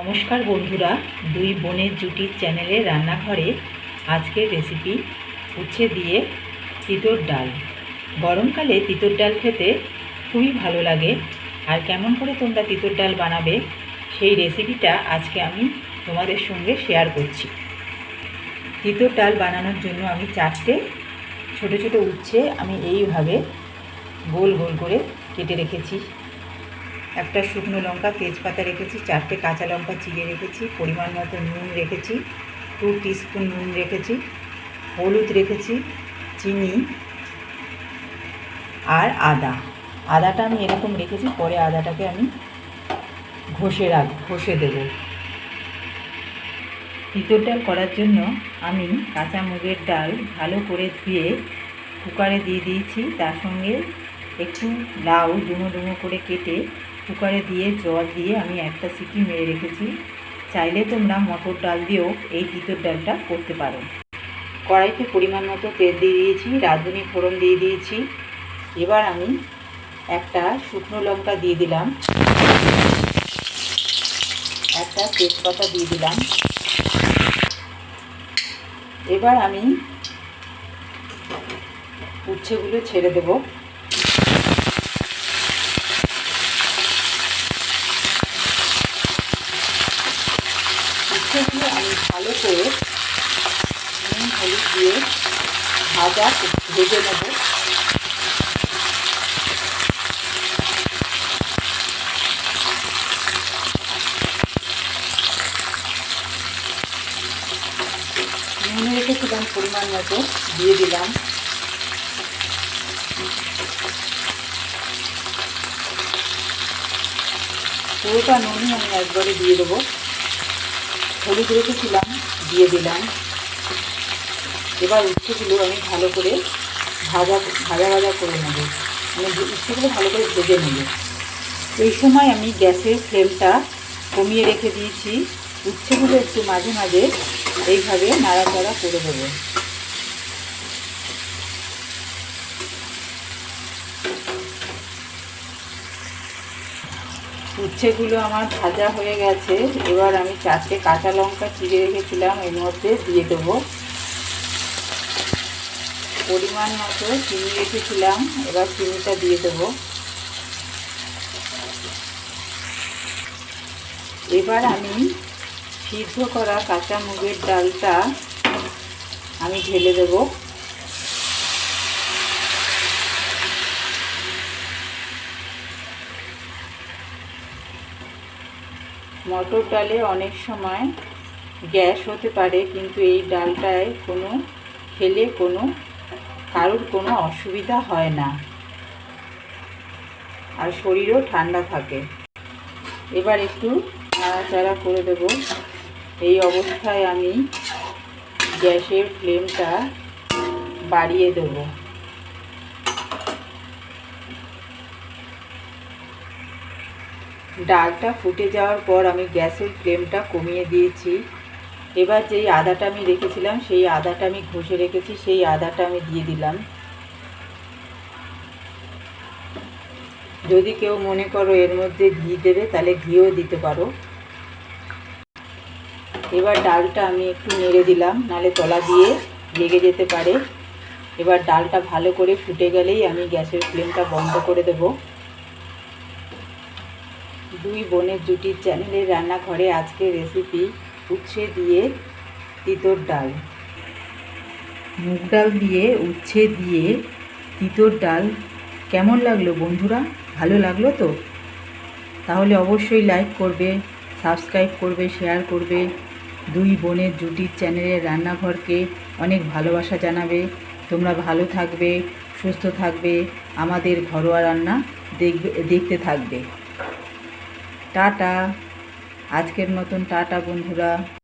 নমস্কার বন্ধুরা, দুই বোনের জুটির চ্যানেলের রান্নাঘরে আজকের রেসিপি উচ্ছে দিয়ে তিতর ডাল। গরমকালে তিতর ডাল খেতে খুবই ভালো লাগে। আর কেমন করে তোমরা তিতর ডাল বানাবে, সেই রেসিপিটা আজকে আমি তোমাদের সঙ্গে শেয়ার করছি। তিতর ডাল বানানোর জন্য আমি চারটে ছোট ছোট উচ্ছে আমি এইভাবে গোল গোল করে কেটে রেখেছি। একটা শুকনো লঙ্কা তেজপাতা রেখেছি, চারটে কাঁচা লঙ্কা চিড়ে রেখেছি, পরিমাণ মতো নুন রেখেছি টু টিস্পুন নুন রেখেছি, হলুদ রেখেছি, চিনি আর আদা। আদাটা আমি এরকম রেখেছি, পরে আদাটাকে আমি ঘষে রাখ, ঘষে দেবো। তিতর ডাল করার জন্য আমি কাঁচা মুগের ডাল ভালো করে ধুয়ে কুকারে দিয়ে দিয়েছি, তার সঙ্গে একটু লাউ ডুমো ডুমো করে কেটে কুকারে দিয়ে, জল দিয়ে আমি একটা সিটি মেরে রেখেছি। চাইলে তোমরা মটর ডাল দিয়েও এই তিতর ডালটা করতে পারো। কড়াইতে পরিমাণ মতো তেল দিয়ে দিয়েছি, রাঁধুনি ফোড়ন দিয়ে দিয়েছি। এবার আমি একটা শুকনো লঙ্কা দিয়ে দিলাম। একটা তেজপাতা দিয়ে দিলাম। এবার আমি উচ্ছেগুলো ছেড়ে দেবো উচ্ছেগুলো আমি ভালো করে নুন হলুদ দিয়ে ভাজা ভেজে নেব। নুন রেখেছিলাম পরিমাণ মতো, দিয়ে দিলাম। পুরোটা নুনই আমি একবারে দিয়ে দেবো। হলুদ রেখেছিলাম, দিয়ে দিলাম। এবার উচ্ছেগুলো আমি ভালো করে ভাজা ভাজা ভাজা করে নেব। মানে উচ্ছেগুলো ভালো করে ভেজে নেব। এই সময় আমি গ্যাসের ফ্লেমটা কমিয়ে রেখে দিয়েছি। উচ্ছেগুলো একটু মাঝে মাঝে এইভাবে নাড়াচাড়া করে দেবো উচ্ছেগুলো আমার ভাজা হয়ে গেছে। এবার আমি চারটে কাঁচা লঙ্কা চিড়ে রেখেছিলাম। এর মধ্যে দিয়ে দেবো। পরিমাণ মতো চিনি রেখেছিলাম, এবার চিনিটা দিয়ে দেবো। এবার আমি সিদ্ধ করা কাঁচা মুগের ডালটা আমি ঢেলে দেবো। মটর ডালে অনেক সময় গ্যাস হতে পারে, কিন্তু এই ডালটায় কোনো, খেলে কোনো কারোর কোনো অসুবিধা হয় না। আর শরীরও ঠান্ডা থাকে। এবার একটু নাড়াচাড়া করে দেব। এই অবস্থায় আমি গ্যাসের ফ্লেমটা বাড়িয়ে দেবো। ডালটা ফুটে যাওয়ার পর আমি গ্যাসের ফ্লেমটা কমিয়ে দিয়েছি। এবার যেই আদাটা আমি রেখেছিলাম, সেই আদাটা আমি ঘষে রেখেছি, সেই আদাটা আমি দিয়ে দিলাম। যদি কেউ মনে করো এর মধ্যে ঘি দেবে, তাহলে ঘিও দিতে পারো। এবার ডালটা আমি একটু নেড়ে দিলাম নালে তলা দিয়ে লেগে যেতে পারে। এবার ডালটা ভালো করে ফুটে গেলেই আমি গ্যাসের ফ্লেমটা বন্ধ করে দেবো। দুই বোনের জুটির চ্যানেলের রান্নাঘরে আজকে রেসিপি। উচ্ছে দিয়ে তিতর ডাল। মুগ ডাল দিয়ে উচ্ছে দিয়ে তিতর ডাল। কেমন লাগল বন্ধুরা? ভালো লাগল তো? তাহলে অবশ্যই লাইক করবে সাবস্ক্রাইব করবে শেয়ার করবে। দুই বোনের জুটির চ্যানেলের রান্নাঘরকে অনেক ভালোবাসা জানাবে। তোমরা ভালো থাকবে, সুস্থ থাকবে, আমাদের ঘরোয়া রান্না দেখবে, দেখতে থাকবে। টাটা। আজকের মতন টাটা বন্ধুরা।